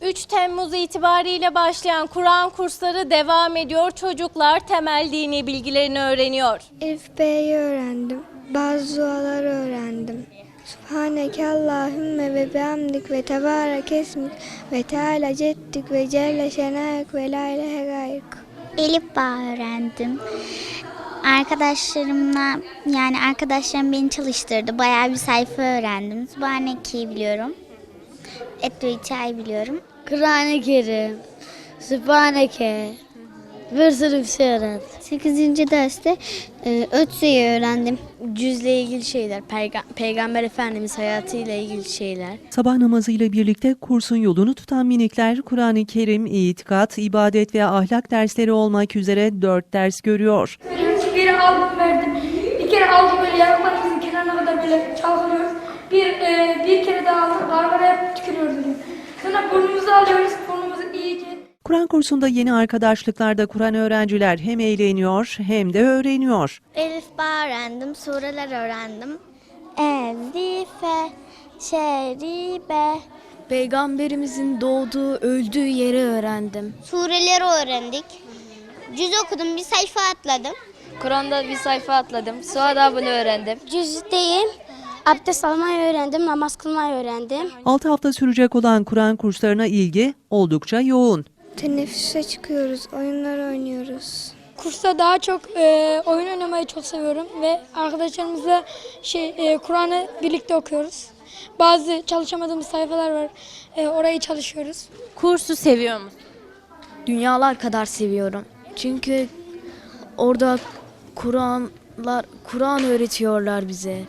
3 Temmuz itibariyle başlayan Kur'an kursları devam ediyor. Çocuklar temel dini bilgilerini öğreniyor. Elif B'yi öğrendim. Bazı dualar öğrendim. Subhaneke Allahümme ve bihamdik ve tebarek esmik ve teala cettik ve celle şenaek ve la ilahe gayrık. Elif Bağ öğrendim. Arkadaşlarımla yani arkadaşlarım beni çalıştırdı. Bayağı bir sayfa öğrendim. Subhaneke'yi biliyorum. Etüita'yı biliyorum. Kur'an-ı Kerim, Sübhaneke, bir sürü bir şey öğrendim. 8. derste e, Ötse'yi öğrendim. Cüzle ilgili şeyler, peyga- Peygamber Efendimiz hayatıyla ilgili şeyler. Sabah namazıyla birlikte kursun yolunu tutan minikler Kur'an-ı Kerim, itikat, ibadet ve ahlak dersleri olmak üzere dört ders görüyor. Bir aldım verdim. Bir kere aldım böyle yanaklarımızın kenarına kadar böyle çalkalıyoruz. Bir, e, bir kere daha aldım gargaraya tükürüyoruz diyor. Sonra burnumuzu alıyoruz. Burnumuzu iyice Kur'an kursunda yeni arkadaşlıklarda kuran öğrenciler hem eğleniyor hem de öğreniyor. Elif Bağ öğrendim. Sureler öğrendim. Ezife, şeribe. Peygamberimizin doğduğu, öldüğü yeri öğrendim. Sureleri öğrendik. Cüz okudum. Bir sayfa atladım. Kur'an'da bir sayfa atladım. Suad abını öğrendim. Cüzdeyim. Abdest almayı öğrendim. Namaz kılmayı öğrendim. 6 hafta sürecek olan Kur'an kurslarına ilgi oldukça yoğun. Teneffüse çıkıyoruz, oyunlar oynuyoruz. Kursta daha çok e, oyun oynamayı çok seviyorum ve arkadaşlarımızla şey e, Kur'an'ı birlikte okuyoruz. Bazı çalışamadığımız sayfalar var. E, orayı çalışıyoruz. Kursu seviyor musun? Dünyalar kadar seviyorum. Çünkü orada Kur'anlar Kur'an öğretiyorlar bize.